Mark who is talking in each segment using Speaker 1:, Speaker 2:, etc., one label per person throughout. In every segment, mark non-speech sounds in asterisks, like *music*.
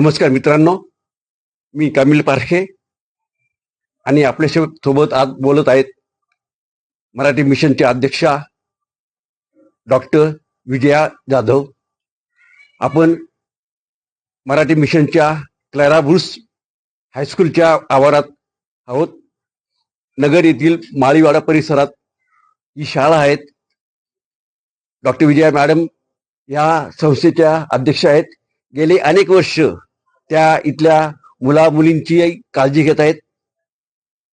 Speaker 1: नमस्कार मित्रांनो मी कामिल पारखे आणि आपल्यासोबत आज बोलत आहेत मराठी मिशनच्या अध्यक्षा डॉक्टर विजया जाधव. आपण मराठी मिशनच्या क्लॅराबुर्स हायस्कूलच्या आवारात आहोत. नगर येथील माळीवाडा परिसरात ही शाळा आहेत. डॉक्टर विजया मॅडम या संस्थेच्या अध्यक्ष आहेत. गेले अनेक वर्ष त्या इथल्या मुला मुलींची काळजी घेत आहेत.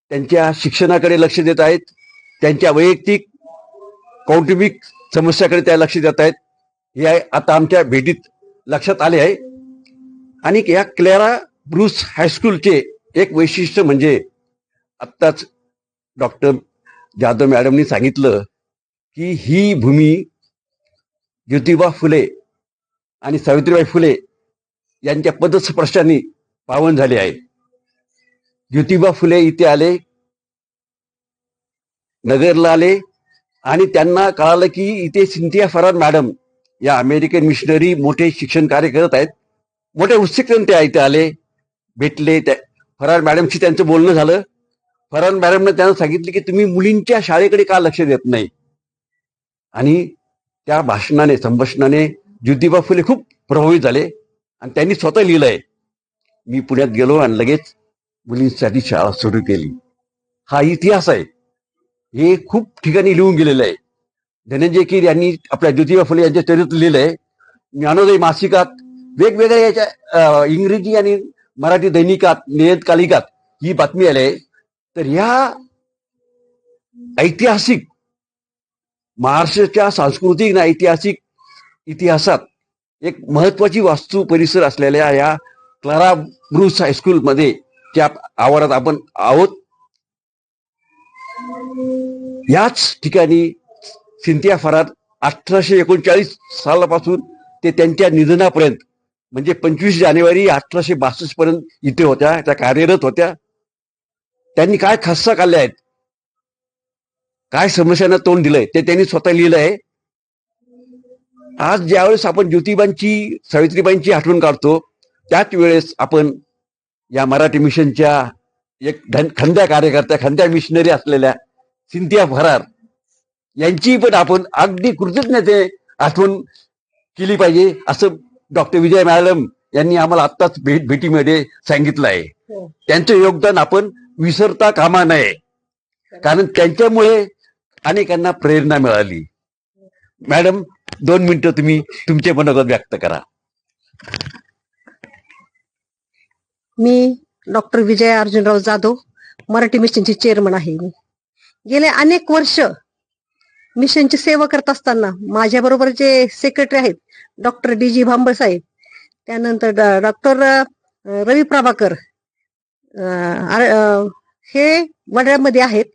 Speaker 1: त्यांच्या शिक्षणाकडे लक्ष देत आहेत. त्यांच्या वैयक्तिक कौटुंबिक समस्याकडे त्या लक्ष देत आहेत. हे आता आमच्या भेटीत लक्षात आले आहे. आणि या क्लेरा ब्रूस हायस्कूलचे एक वैशिष्ट्य म्हणजे आत्ताच डॉक्टर जाधव मॅडमनी सांगितलं की ही भूमी ज्योतिबा फुले आणि सावित्रीबाई फुले यांच्या पदस्पर्शाने पावन झाले आहे ज्योतिबा फुले इथे आले नगरला आले आणि त्यांना कळालं की इथे सिंथिया फरार मॅडम या अमेरिकन मिशनरी मोठे शिक्षण कार्य करत आहेत. मोठ्या उत्सुकतेने त्या इथे आले भेटले त्या फरार मॅडमशी त्यांचं बोलणं झालं. फरार मॅडमने त्यांना सांगितलं की तुम्ही मुलींच्या शाळेकडे का लक्ष देत नाही? आणि त्या भाषणाने संभाषणाने ज्योतिबा फुले खूप प्रभावित झाले. आणि त्यांनी स्वतः लिहिलंय. मी पुण्यात गेलो आणि लगेच मुलींसाठी शाळा सुरू केली. हा इतिहास आहे. हे खूप ठिकाणी लिहून गेलेलं आहे. धनंजय कीर यांनी आपल्या ज्योतिबा फुले यांच्या चरित्र लिहिलंय. ज्ञानोदय मासिकात वेगवेगळ्या याच्या इंग्रजी आणि मराठी दैनिकात नियतकालिकात ही बातमी आली आहे. तर ह्या ऐतिहासिक महाराष्ट्राच्या सांस्कृतिक आणि ऐतिहासिक इतिहासात एक महत्वाची वास्तू परिसर असलेल्या या क्लारा ब्रूस हायस्कूलमध्ये त्या आवारात आपण आहोत. याच ठिकाणी सिंथिया फरार अठराशे एकोणचाळीस सालापासून ते त्यांच्या निधनापर्यंत म्हणजे पंचवीस जानेवारी अठराशे बासष्ट पर्यंत इथे होत्या त्या कार्यरत होत्या. त्यांनी काय खस्सा काढल्या आहेत? काय समस्यांना तोंड दिलंय? ते त्यांनी स्वतः लिहिलं आहे आज ज्यावेळेस आपण ज्योतिबांची सावित्रीबाईंची आठवण काढतो त्याच वेळेस आपण या मराठी मिशनच्या एक खंद्या कार्यकर्त्या खंद्या मिशनरी असलेल्या सिंथिया फरार यांची पण आपण अगदी कृतज्ञते आठवण केली पाहिजे असं डॉक्टर विजय मॅडम यांनी आम्हाला आत्ताच भेट भेटीमध्ये सांगितलं आहे.
Speaker 2: हो.
Speaker 1: त्यांचं योगदान आपण विसरता कामा नये. कारण त्यांच्यामुळे अनेकांना प्रेरणा मिळाली. मॅडम दोन मिनिटं तुम्ही तुमचे मनोगत व्यक्त करा.
Speaker 2: मी डॉक्टर विजय अर्जुनराव जाधव मराठी मिशनची चेअरमन आहे मी. गेले अनेक वर्ष मिशनची सेवा करत असताना माझ्याबरोबर जे सेक्रेटरी आहेत डॉक्टर डी जी भांबळ साहेब त्यानंतर डॉक्टर रवी प्रभाकर अं, अं, हे वड्यामध्ये आहेत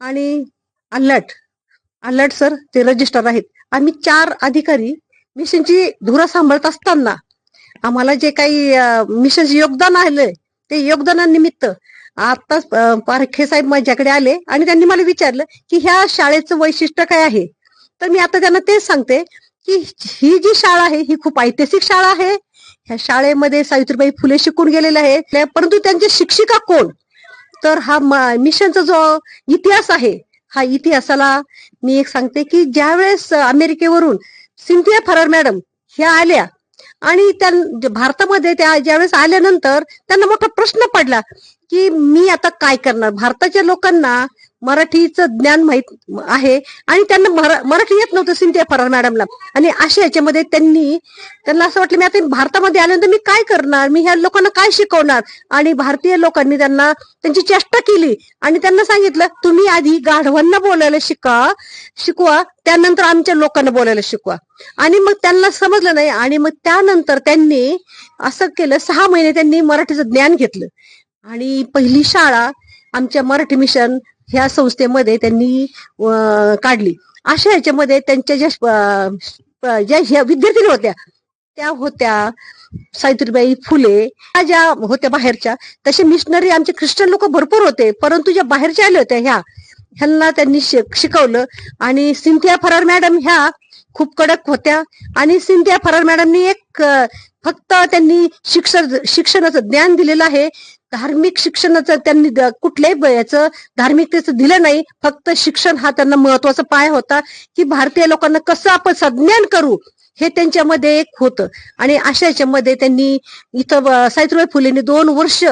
Speaker 2: आणि अल्लट अल्लट सर ते रजिस्टर आहेत. आम्ही चार अधिकारी मिशनची धुरा सांभाळत असताना आम्हाला जे काही मिशन योगदान आलंय ते योगदानानिमित्त आताच पारखे साहेब माझ्याकडे आले आणि त्यांनी मला विचारलं की ह्या शाळेचं वैशिष्ट्य काय आहे? तर मी आता त्यांना तेच सांगते की ही जी शाळा आहे ही खूप ऐतिहासिक शाळा आहे. ह्या शाळेमध्ये सावित्रीबाई फुले शिकून गेलेले आहे परंतु त्यांचे शिक्षिका कोण? तर हा मिशनचा जो इतिहास आहे हा इतिहासाला मी एक सांगते की ज्यावेळेस अमेरिकेवरून सिंथिया फरार मॅडम ह्या आल्या आणि त्या भारतामध्ये त्या ज्यावेळेस आल्यानंतर त्यांना मोठा प्रश्न पडला की मी आता काय करणार? भारताच्या लोकांना मराठीचं ज्ञान माहीत आहे. आणि त्यांना मरा- मराठी येत नव्हतं सिंथिया फरार मॅडमला. आणि अशा याच्यामध्ये त्यांनी त्यांना असं वाटलं मी आता भारतामध्ये आल्यानंतर मी काय करणार? मी ह्या लोकांना काय शिकवणार? आणि भारतीय लोकांनी त्यांना त्यांची चेष्टा केली. आणि त्यांना सांगितलं तुम्ही आधी गाढवांना बोलायला शिका शिकवा. त्यानंतर आमच्या लोकांना बोलायला शिकवा. आणि मग त्यांना समजलं नाही. आणि मग त्यानंतर त्यांनी असं केलं सहा महिने त्यांनी मराठीचं ज्ञान घेतलं. आणि पहिली शाळा आमच्या मराठी मिशन ह्या संस्थेमध्ये त्यांनी काढली. अशा ह्याच्यामध्ये त्यांच्या ज्या ज्या ह्या विद्यार्थी होत्या त्या होत्या सावित्रीबाई फुले. ह्या ज्या होत्या बाहेरच्या तसे मिशनरी आमचे ख्रिश्चन लोक भरपूर होते परंतु ज्या बाहेरच्या आल्या होत्या ह्या ह्यांना त्यांनी शिकवलं. आणि सिंथिया फरार मॅडम ह्या खूप कडक होत्या. आणि सिंथिया फरार मॅडमनी एक फक्त त्यांनी शिक्षण शिक्षणाचं ज्ञान दिलेलं आहे. धार्मिक शिक्षणाचं त्यांनी कुठल्याही याचं धार्मिकतेचं दिलं नाही फक्त शिक्षण हा त्यांना महत्त्वाचा पाय होता की भारतीय लोकांना कसं आपण सज्ञान करू हे त्यांच्यामध्ये एक होतं. आणि अशा याच्यामध्ये त्यांनी इथं सावित्रीबाई फुलेंनी दोन वर्ष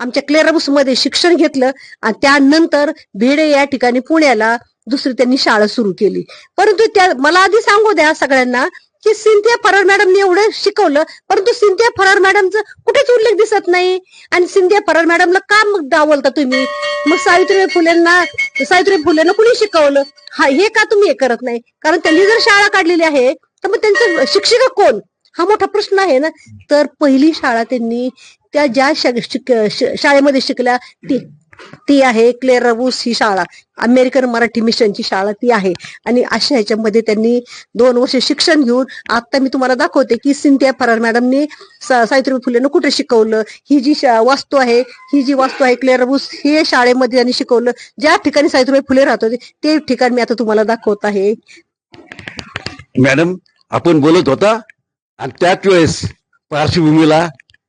Speaker 2: आमच्या क्लेरबुसमध्ये शिक्षण घेतलं आणि त्यानंतर भिडे या ठिकाणी पुण्याला दुसरी त्यांनी शाळा सुरू केली. परंतु त्या मला आधी सांगू द्या सगळ्यांना की सिंथिया फरार मॅडमने एवढं शिकवलं परंतु सिंथिया फरार मॅडमचं कुठेच उल्लेख दिसत नाही. आणि सिंधिया फरार मॅडमला का मग डावलता तुम्ही? मग सावित्रीबाई फुलेंना सावित्रीबाई फुलेंना कुणी शिकवलं? हा हे का तुम्ही हे करत नाही? कारण त्यांनी जर शाळा काढलेली आहे तर मग त्यांचं शिक्षिका कोण? हा मोठा प्रश्न आहे ना. तर पहिली शाळा त्यांनी त्या ज्या शाळेमध्ये शिकल्या ती ती आहे क्लेअर रबूस ही शाळा. अमेरिकन मराठी मिशनची शाळा ती आहे. आणि अशा ह्याच्यामध्ये त्यांनी दोन वर्ष शिक्षण घेऊन आता मी तुम्हाला दाखवते की सिंथिया फरार मॅडमनी सावित्रीबाई फुलेनं कुठे शिकवलं? ही जी वास्तू आहे ही जी वास्तू आहे क्लिअर बुस हे शाळेमध्ये त्यांनी शिकवलं. ज्या ठिकाणी सावित्रीबाई फुले राहत होते ते ठिकाण मी आता तुम्हाला दाखवत आहे.
Speaker 1: मॅडम आपण बोलत होता आणि त्याच वेळेस पार्श्वभूमीला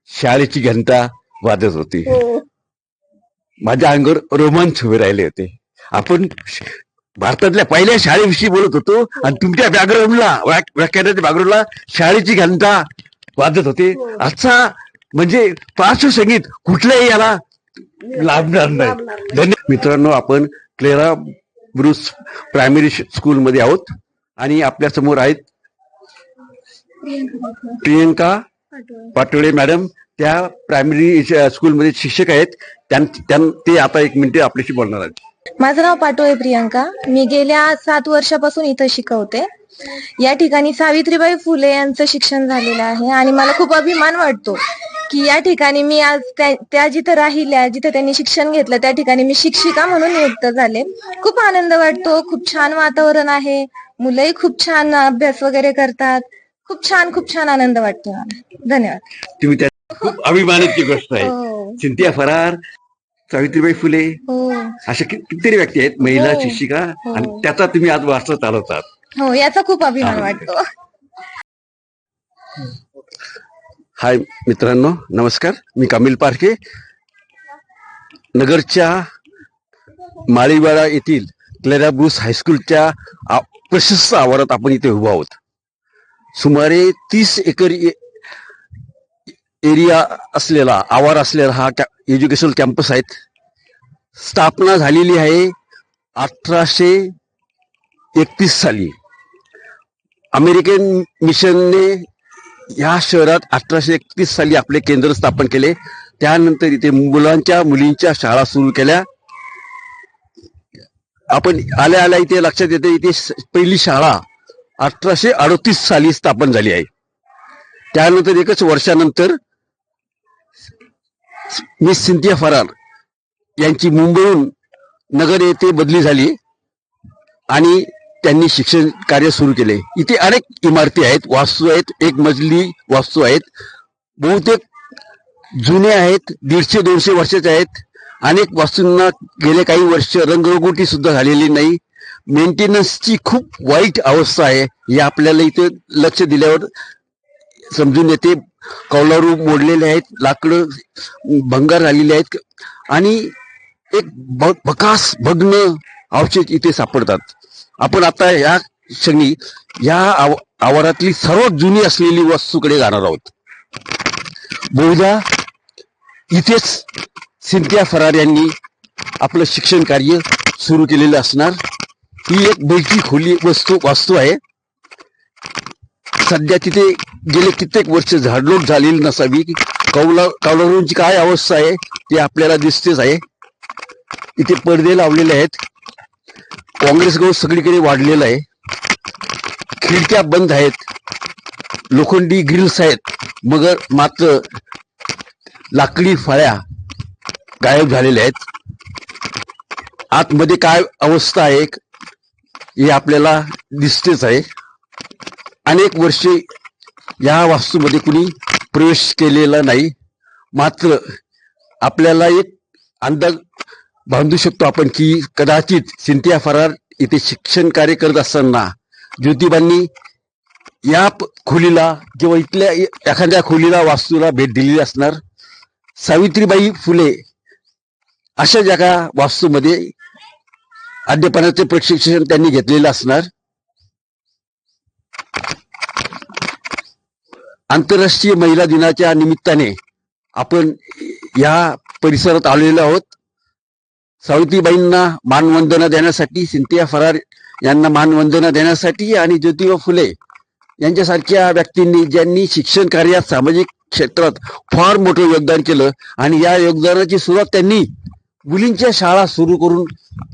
Speaker 1: शाळेची घंटा वाजत होती. माझ्या अंगावर रोमांच उभे राहिले होते. आपण भारतातल्या पहिल्या शाळेविषयी बोलत होतो आणि तुमच्या बॅकग्राऊंडला व्याख्यानाच्या बॅकग्राऊंडला शाळेची घंटा वाजत होते. आजचा म्हणजे पार्श्वसंगीत कुठल्याही याला लाभणार नाही. धन्यवाद. मित्रांनो आपण क्लेरा ब्रुस प्रायमरी स्कूल मध्ये आहोत आणि आपल्यासमोर आहेत प्रियंका पाटोळे मॅडम त्या प्रायमरी स्कूलमध्ये शिक्षक आहेत. ते आता एक मिनिट आपल्याशी बोलणार आहेत.
Speaker 3: माझं नाव पाटोळे प्रियंका. मी गेल्या सात वर्षापासून इथं शिकवते. या ठिकाणी सावित्रीबाई फुले यांचं शिक्षण झालेलं आहे आणि मला खूप अभिमान वाटतो की या ठिकाणी मी आज त्या जिथं राहिल्या जिथं त्यांनी शिक्षण घेतलं त्या ठिकाणी मी शिक्षिका म्हणून नियुक्त झाले. खूप आनंद वाटतो खूप छान वातावरण आहे. मुलंही खूप छान अभ्यास वगैरे करतात. खूप छान खूप छान आनंद वाटतो धन्यवाद.
Speaker 1: तुम्ही त्या खूप अभिमानाची गोष्ट आहे.
Speaker 3: हो.
Speaker 1: सिंथिया फरार सावित्रीबाई फुले
Speaker 3: हो.
Speaker 1: अशा कितीतरी व्यक्ती आहेत महिला
Speaker 3: हो.
Speaker 1: शिक्षिका
Speaker 3: हो.
Speaker 1: आणि त्याचा तुम्ही आज वारसा चालवतात
Speaker 3: हो याचा खूप अभिमान वाटतो.
Speaker 1: हाय मित्रांनो नमस्कार. मी कमिल पारखे. नगरच्या माळीवाडा येथील क्लेरा ब्रुस हायस्कूलच्या प्रशस्त आवारात आपण इथे उभा आहोत. सुमारे तीस एकर एरिया असलेला आवार असलेला हा कॅ- एज्युकेशनल कॅम्पस आहेत. स्थापना झालेली आहे अठराशे एकतीस साली. अमेरिकन मिशनने या शहरात अठराशे एकतीस साली आपले केंद्र स्थापन केले. त्यानंतर इथे मुलांच्या मुलींच्या शाळा सुरू केल्या. आपण आल्या आल्या इथे लक्षात येते इथे पहिली शाळा अठराशे अडतीस साली स्थापन झाली आहे. त्यानंतर एकच वर्षानंतर मिस सिंथिया फरार. यांची मुंबईहून नगर येथे बदली झाली आणि त्यांनी शिक्षण कार्य सुरू केले. इथे अनेक इमारती आहेत वास्तू आहेत एक मजली वास्तू आहेत. बहुतेक जुने आहेत दीडशे दोनशे वर्षाचे आहेत. अनेक वास्तूंना गेले काही वर्ष रंगरंगोटी सुद्धा झालेली नाही. मेंटेनन्सची खूप वाईट अवस्था आहे हे आपल्याला इथे लक्ष दिल्यावर समजून येते. कौलारू मोडलेले आहेत लाकडं भंगार झालेले आहेत आणि एक भ- भकास भग्न अवशेष इथे सापडतात. आपण आता या क्षणी या आव- आवारातली सर्वात जुनी असलेली वस्तूकडे जाणार आहोत. बहुधा इथेच सिंथिया फरार यांनी आपलं शिक्षण कार्य सुरू केलेलं असणार. ही एक बैठी खोली वस्तू वास्तू आहे. सध्या तिथे गेले कित्येक वर्ष झाडलोट झालेली नसावी. कौला कौलारूंची काय अवस्था आहे ते आपल्याला दिसतेच आहे. इथे पडदे लावलेले आहेत. काँग्रेस गौस सगळीकडे वाढलेला आहे. खिडक्या बंद आहेत. लोखंडी ग्रिल्स आहेत. मगर मात्र लाकडी फळ्या गायब झालेल्या आहेत. आतमध्ये काय अवस्था आहे हे आपल्याला दिसतेच आहे. अनेक वर्षे या वास्तूमध्ये कुणी प्रवेश केलेला नाही. मात्र आपल्याला एक अंदाज बांधू शकतो आपण की कदाचित सिंथिया फरार इथे शिक्षण कार्य करत असताना ज्योतिबांनी या खोलीला किंवा इथल्या एखाद्या खोलीला वास्तूला भेट दिलेली असणार. सावित्रीबाई फुले अशा जगा वास्तूमध्ये अध्यापनाचे प्रशिक्षण त्यांनी घेतलेलं असणार. आंतरराष्ट्रीय महिला दिनाच्या निमित्ताने आपण या परिसरात आलेलो आहोत. सावित्रीबाईंना मानवंदना देण्यासाठी सिंथिया फरार यांना मानवंदना देण्यासाठी आणि ज्योतिबा फुले यांच्यासारख्या व्यक्तींनी ज्यांनी शिक्षण कार्यात सामाजिक क्षेत्रात फार मोठं योगदान केलं आणि या योगदानाची सुरुवात त्यांनी मुलींच्या शाळा सुरू करून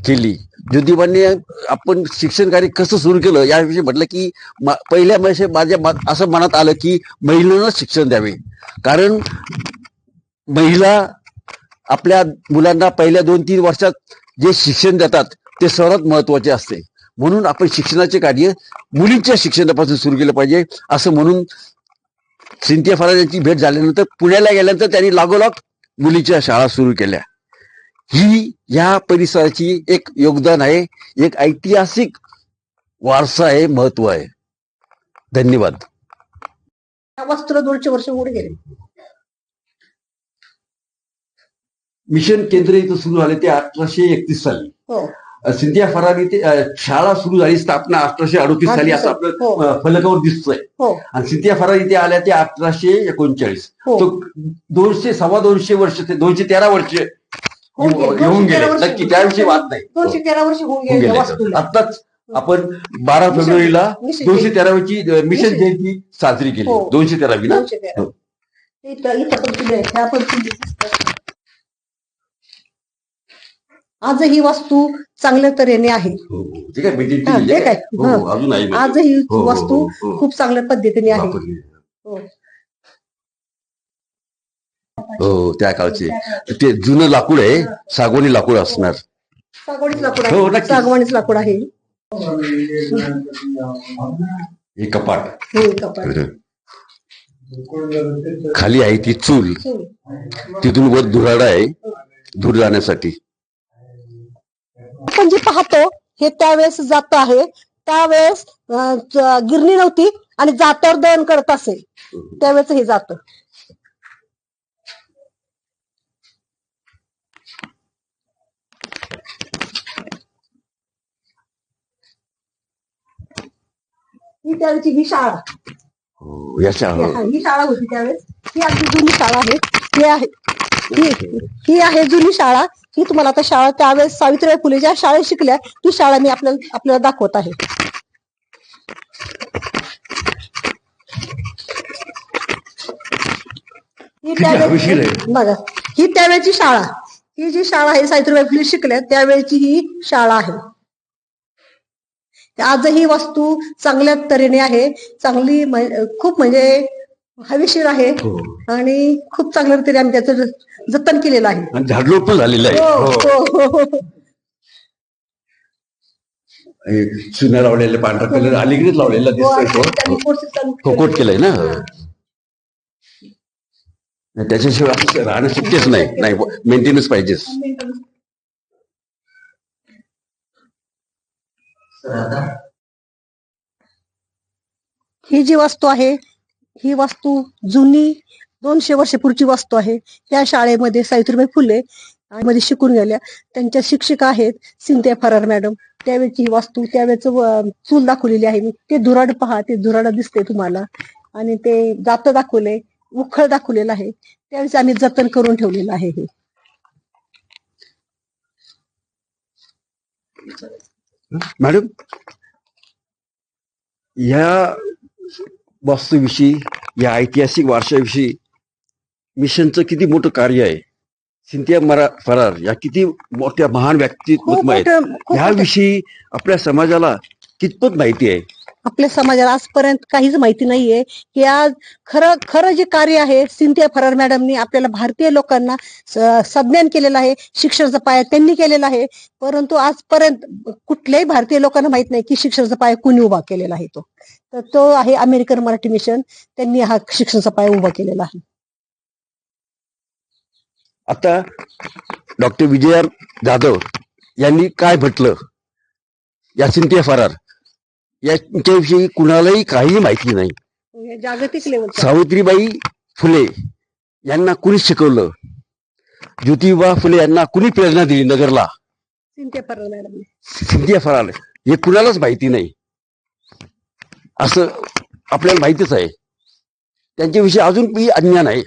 Speaker 1: केली. ज्योतिबांनी आपण शिक्षण कार्य कसं सुरू केलं याविषयी म्हटलं की पहिल्या वर्षी माझ्या मत- असं मनात आलं की महिलांना शिक्षण द्यावे. कारण महिला आपल्या मुलांना पहिल्या दोन तीन वर्षात जे शिक्षण देतात ते सर्वात महत्त्वाचे असते. म्हणून आपण शिक्षणाचे कार्य मुलींच्या शिक्षणापासून सुरू केलं पाहिजे असं म्हणून सिंथिया फराज यांची भेट झाल्यानंतर पुण्याला गेल्यानंतर त्यांनी लागोलाग मुलीच्या शाळा सुरू केल्या. ही या परिसराची एक योगदान आहे एक ऐतिहासिक वारसा आहे महत्त्व आहे. धन्यवाद.
Speaker 2: या वास्तूला दोनशे वर्ष होऊन गेले.
Speaker 1: मिशन केंद्र इथं सुरू झाले ते अठराशे एकतीस साली.
Speaker 2: हो.
Speaker 1: सिंधिया फरार इथे शाळा सुरू झाली स्थापना अठराशे अडोतीस साली असं आपलं
Speaker 2: हो.
Speaker 1: फलकावर दिसतंय.
Speaker 2: हो.
Speaker 1: आणि सिंधिया फरार इथे आल्या ते अठराशे एकोणचाळीस. तो दोनशे सव्वा दोनशे वर्ष ते दोनशे तेरा वर्ष
Speaker 2: होऊन गेले.
Speaker 1: नक्की त्याविषयी वाद नाही
Speaker 2: दोनशे तेरा वर्ष होऊन गेले वास्तूला
Speaker 1: आत्ताच आपण बारा
Speaker 2: मिशन-
Speaker 1: फेब्रुवारीला
Speaker 2: मिशन
Speaker 1: दोनशे तेरावीची अ, मिशन
Speaker 2: मिशन-
Speaker 1: जयंती साजरी केली
Speaker 2: हो.
Speaker 1: दोनशे तेरावी ना
Speaker 2: दोनशे तेरा
Speaker 1: हो.
Speaker 2: इथं इथं पण किल्ले आहेत ह्या पण किल्ले दिसतात. आजही ही वास्तू चांगल्या तऱ्हेने आहे
Speaker 1: हो, हो.
Speaker 2: हा,
Speaker 1: केली आहे? हो, हो, अजून आहे म्हणजे.
Speaker 2: आजही ही
Speaker 1: हो, हो,
Speaker 2: वास्तू
Speaker 1: हो, हो.
Speaker 2: खूप चांगल्या पद्धतीने आहे
Speaker 1: वापरली.
Speaker 2: हो.
Speaker 1: हो त्या काळचे. ते जुनं लाकूड आहे सागवानी लाकूड असणार.
Speaker 2: सागवाणीच लाकूड
Speaker 1: हो,
Speaker 2: आहे. सागवाणीच लाकूड आहे.
Speaker 1: हे कपाट.
Speaker 2: हे कपाट.
Speaker 1: खाली आहे ती चूल.
Speaker 2: हो.
Speaker 1: तिथून वर धुराडा आहे धूर जाण्यासाठी.
Speaker 2: आपण जे पाहतो हे त्यावेळेस जात आहे. त्यावेळेस अं, ज- गिरणी नव्हती आणि जात्यावर दळण करत असे त्यावेळेस हे जात. ही त्यावेळेची ही शाळा.
Speaker 1: हो,
Speaker 2: हा, ही शाळा होती त्यावेळेस. ही अगदी जुनी शाळा आहे. ही आहे. ही ही आहे जुनी शाळा. ही तुम्हाला आता शाळा त्यावेळेस सावित्रीबाई फुले ज्या शाळेत शिकल्या ती शाळा मी आपल्याला आपल्याला दाखवत आहे. ही
Speaker 1: किती हवेशीर आहे.
Speaker 2: त्यावेळेस बघा ही त्यावेळेची शाळा. ही जी शाळा आहे सावित्रीबाई फुले शिकल्या त्यावेळेची ही शाळा आहे. आजही वास्तू चांगल्या तऱ्हेने आहे. चांगली खूप म्हणजे हवेशीर आहे
Speaker 1: हो.
Speaker 2: आणि खूप चांगल्या रीतीने आम्ही त्याचं जतन केलेलं आहे.
Speaker 1: आणि झाडलोट पण झालेलं आहे.
Speaker 2: हो,
Speaker 1: हो. चुन्या लावलेलं पांढरा कलर अलीकडेच लावलेला दिसतोय
Speaker 2: आणि त्यांनी
Speaker 1: तो
Speaker 2: कोर्सेस चालू
Speaker 1: तो
Speaker 2: केले.
Speaker 1: कोट केलाय ना? त्याच्याशिवाय राहणं शक्यच नाही. नाही मेंटेनन्स पाहिजेच.
Speaker 2: ही जी वस्तू आहे ही वस्तू जुनी दोनशे वर्षपूर्वीची वस्तू आहे. या शाळेमध्ये सावित्रीबाई फुले मध्ये शिकून गेल्या. त्यांच्या शिक्षिका आहेत सिंधिया फरार मॅडम. त्यावेळेची ही वास्तू त्यावेळेच चूल दाखवलेली आहे. मी ते धुराड पहा ते धुराड दिसते तुम्हाला. आणि ते जात दाखवले उखळ दाखवलेलं आहे. त्यावेळेस आम्ही जतन करून ठेवलेलं आहे हे.
Speaker 1: मॅडम या वास्तूविषयी या ऐतिहासिक वारशाविषयी मिशनचं किती मोठं कार्य आहे सिंथिया मरा फरार या किती मोठ्या महान
Speaker 2: मोठं-
Speaker 1: ह्याविषयी आपल्या समाजाला कितपत माहिती आहे?
Speaker 2: आपल्या समाजाला आजपर्यंत काहीच माहिती नाहीये की आज खरं खरं जे कार्य आहे सिंथिया फरार मॅडमनी आपल्याला भारतीय लोकांना संज्ञान केलेलं आहे शिक्षणाचा पाया त्यांनी केलेला आहे परंतु आजपर्यंत कुठल्याही भारतीय लोकांना माहीत नाही की शिक्षणाचा पाया कुणी उभा केलेला आहे तो. तर तो आहे अमेरिकन मराठी मिशन त्यांनी हा शिक्षणाचा पाया उभा केलेला आहे.
Speaker 1: आता डॉक्टर विजय जाधव यांनी काय म्हटलं? या सिंथिया फरार यांच्याविषयी कुणालाही काही माहिती नाही.
Speaker 2: जागतिक लेवलचं
Speaker 1: सावित्रीबाई फुले यांना कुणी शिकवलं? ज्योतिबा फुले यांना कुणी प्रेरणा दिली नगरला? सिंधिया फराल हे कुणालाच माहिती नाही. असं आपल्याला माहितीच आहे. त्यांच्याविषयी अजून अज्ञान आहे.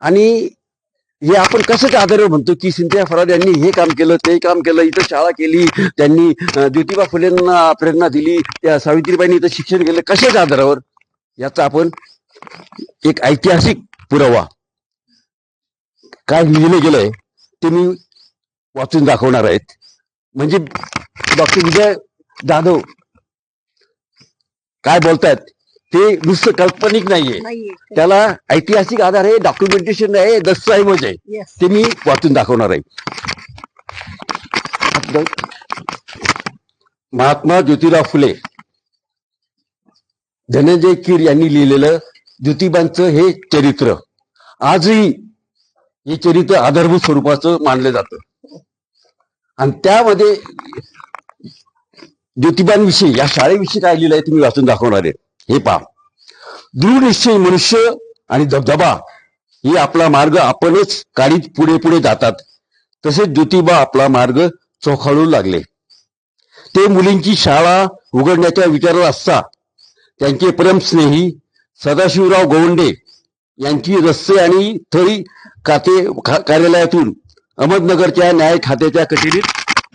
Speaker 1: आणि हे आपण कशाच्या आधारे म्हणतो की सिंधिया फराद यांनी हे काम केलं ते काम केलं इथं शाळा केली त्यांनी ज्योतिबा फुलेंना प्रेरणा दिली त्या सावित्रीबाईंनी इथं शिक्षण केलं कशाच्या आधारावर? याचा आपण एक ऐतिहासिक पुरावा. काय लिहिलं गेलंय ते मी वाचून दाखवणार आहेत. म्हणजे डॉक्टर विजय जाधव काय बोलतायत? ते नुसतं काल्पनिक नाहीये. त्याला ऐतिहासिक आधार आहे डॉक्युमेंटेशन आहे दस्तऐवज आहे. ते मी वाचून दाखवणार आहे. महात्मा ज्योतिराव फुले धनंजय कीर यांनी लिहिलेलं ज्योतिबांचं हे चरित्र. आजही हे चरित्र आधारभूत स्वरूपाचं मानलं जातं. आणि त्यामध्ये ज्योतिबांविषयी या शाळेविषयी काय लिहिलंय तुम्ही वाचून दाखवणार आहे. हे पहा. दृढ निश्चय मनुष्य आणि धबधबा ही आपला मार्ग आपणच काढीत पुढे पुढे जातात. तसेच ज्योतिबा आपला मार्ग चोखाळू लागले. ते मुलींची शाळा उघडण्याच्या विचारात असता. त्यांचे परमस्नेही सदाशिवराव गोवंडे यांची रस्ते आणि थळी खाते कार्यालयातून अहमदनगरच्या न्याय खात्याच्या कचेरीत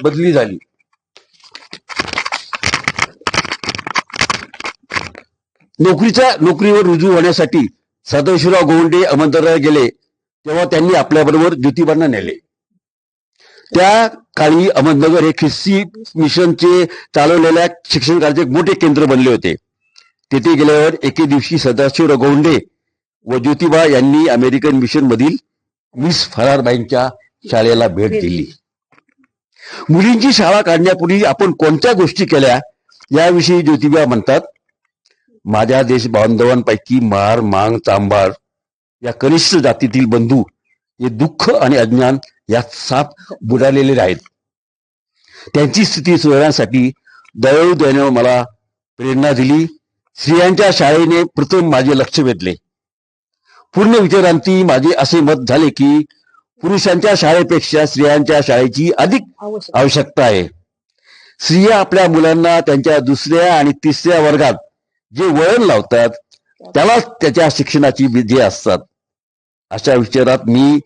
Speaker 1: बदली झाली. नोकरीच्या नोकरीवर रुजू होण्यासाठी सदाशिवराव गोवंडे अहमदनगरला गेले तेव्हा त्यांनी आपल्याबरोबर ज्योतिबांना नेले. त्या काळी अहमदनगर हे ख्रिस्ती मिशनचे चालवलेल्या शिक्षण कार्याचे मोठे केंद्र बनले होते. तेथे गेल्यावर एके दिवशी सदाशिवराव गोवंडे व ज्योतिबा यांनी अमेरिकन मिशन मधील मिस फरारबाईंच्या शाळेला भेट दिली. मुलींची शाळा काढण्यापूर्वी आपण कोणत्या गोष्टी केल्या याविषयी ज्योतिबा म्हणतात माझ्या देश बांधवांपैकी मार मांग चांभार या कनिष्ठ जातीतील बंधू हे दुःख आणि अज्ञान यात साप बुडालेले आहेत. त्यांची स्थिती सुधारण्यासाठी दयाळू मला प्रेरणा दिली. स्त्रियांच्या शाळेने प्रथम माझे लक्ष वेधले. पूर्ण विचारांती माझे असे मत झाले की पुरुषांच्या शाळेपेक्षा स्त्रियांच्या शाळेची अधिक
Speaker 2: आवश्यक
Speaker 1: आवश्यकता आहे. स्त्रिया आपल्या मुलांना त्यांच्या दुसऱ्या आणि तिसऱ्या वर्गात जे वळण लावतात त्यालाच त्याच्या शिक्षणाची विधी असतात. अशा विचारात मी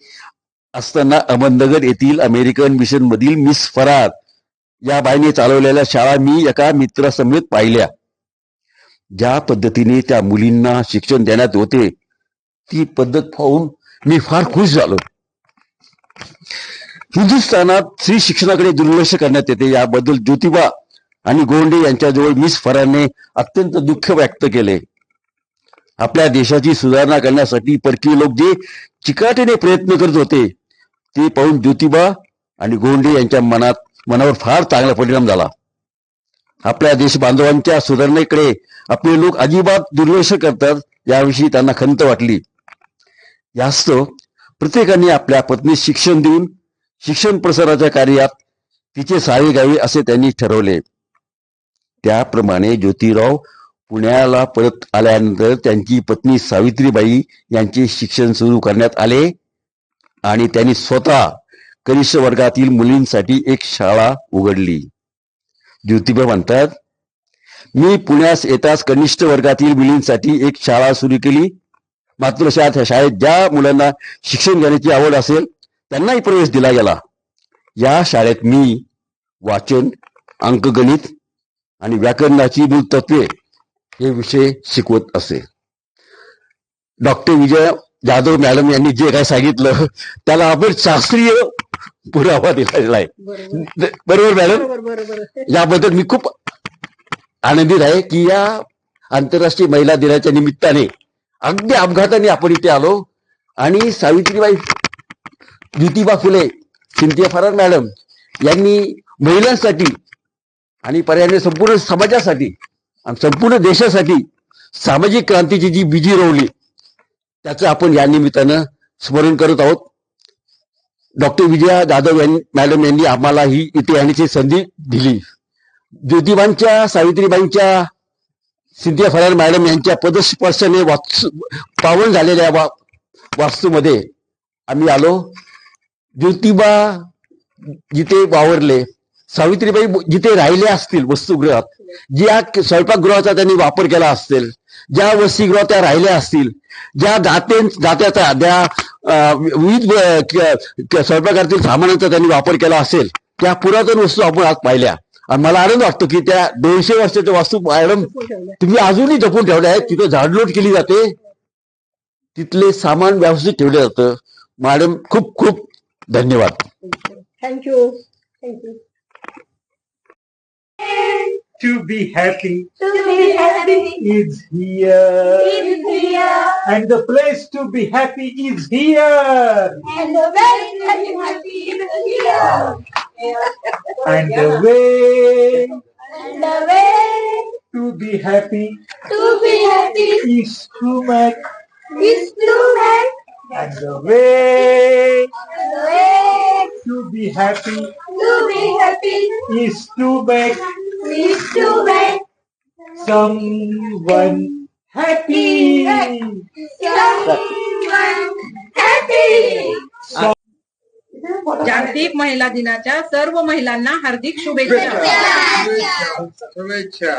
Speaker 1: असताना अहमदनगर येथील अमेरिकन मिशन मधील मिस फरार या बाईने चालवलेल्या शाळा मी एका मित्रासमवेत पाहिल्या. ज्या पद्धतीने त्या मुलींना शिक्षण देण्यात होते ती पद्धत पाहून मी फार खुश झालो. हिंदुस्थानात स्त्री शिक्षणाकडे दुर्लक्ष करण्यात येते याबद्दल ज्योतिबा आणि गोंडे यांच्याजवळ मिस फराने अत्यंत दुःख व्यक्त केले. आपल्या देशाची सुधारणा करण्यासाठी परकीय लोक जे चिकाटीने प्रयत्न करत होते ते पाहून ज्योतिबा आणि गोंडे यांच्या मनात मनावर फार चांगला परिणाम झाला. आपल्या देशबांधवांच्या सुधारणेकडे आपले लोक अजिबात दुर्लक्ष करतात याविषयी त्यांना खंत वाटली. यास्तव प्रत्येकाने आपल्या पत्नीस शिक्षण देऊन शिक्षण प्रसाराच्या कार्यात तिचे सहाय्य घ्यावे असे त्यांनी ठरवले. त्याप्रमाणे ज्योतिराव पुण्याला परत आल्यानंतर त्यांची पत्नी सावित्रीबाई यांचे शिक्षण सुरू करण्यात आले आणि त्यांनी स्वतः कनिष्ठ वर्गातील मुलींसाठी एक शाळा उघडली. ज्योतिबा म्हणतात मी पुण्यास येताच कनिष्ठ वर्गातील मुलींसाठी एक शाळा सुरू केली. मात्र त्या शाळेत ज्या मुलांना शिक्षण घेण्याची आवड असेल त्यांनाही प्रवेश दिला गेला. या शाळेत मी वाचन अंकगणित आणि व्याकरणाची मूळ तत्वे हे विषय शिकवत असे. डॉक्टर विजय जाधव मॅडम यांनी जे काय सांगितलं त्याला आपण शास्त्रीय पुरावा दिलेला आहे.
Speaker 2: बरोबर.
Speaker 1: मॅडम? याबद्दल मी खूप आनंदित आहे की या आंतरराष्ट्रीय महिला दिनाच्या निमित्ताने अगदी अपघाताने आपण इथे आलो. आणि Savitribai Jyotiba Phule Cynthia Farrar madam यांनी महिलांसाठी आणि पर्यायाने संपूर्ण समाजासाठी आणि संपूर्ण देशासाठी सामाजिक क्रांतीची जी बीजी रोवली त्याचं आपण या निमित्तानं स्मरण करत आहोत. डॉक्टर विजया जाधव यांनी मॅडम यांनी आम्हाला ही इथे येण्याची संधी दिली. ज्योतिबांच्या सावित्रीबाईंच्या सिद्धिया फरार मॅडम यांच्या पदस्पर्शाने वास्तू पावन झालेल्या वा वास्तूमध्ये आम्ही आलो. ज्योतिबा जिथे वावरले सावित्रीबाई जिथे राहिले असतील वस्तुगृहात ज्या स्वयंपाकगृहाचा त्यांनी वापर केला असेल ज्या वसतिगृहात त्या राहिल्या असतील ज्या दाते दात्याचा ज्या विविध स्वयंपाकातील सामानांचा त्यांनी वापर केला असेल त्या पुरातन वस्तू आपण आज पाहिल्या. आणि मला आनंद वाटतो की त्या दोनशे वर्षाच्या वास्तू मॅडम तुम्ही अजूनही जपून ठेवल्या आहेत तिथं झाडलोट केली जाते. तिथले सामान व्यवस्थित ठेवलं जातं. मॅडम खूप खूप धन्यवाद.
Speaker 2: Thank you thank you
Speaker 4: to be happy.
Speaker 3: To be happy
Speaker 4: is here.
Speaker 3: is here,
Speaker 4: and the place to be happy is here.
Speaker 3: And the very, very happy is here.
Speaker 4: and the way
Speaker 3: And the way
Speaker 4: to be happy
Speaker 3: to be happy
Speaker 4: is to make
Speaker 3: is to make
Speaker 4: and the way
Speaker 3: the way
Speaker 4: to be happy
Speaker 3: to be happy
Speaker 4: is to make
Speaker 3: is to make
Speaker 4: someone happy
Speaker 3: someone happy.
Speaker 5: जागतिक महिला दिनाच्या सर्व महिलांना हार्दिक शुभेच्छा
Speaker 1: शुभेच्छा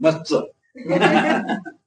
Speaker 1: मस्त *laughs*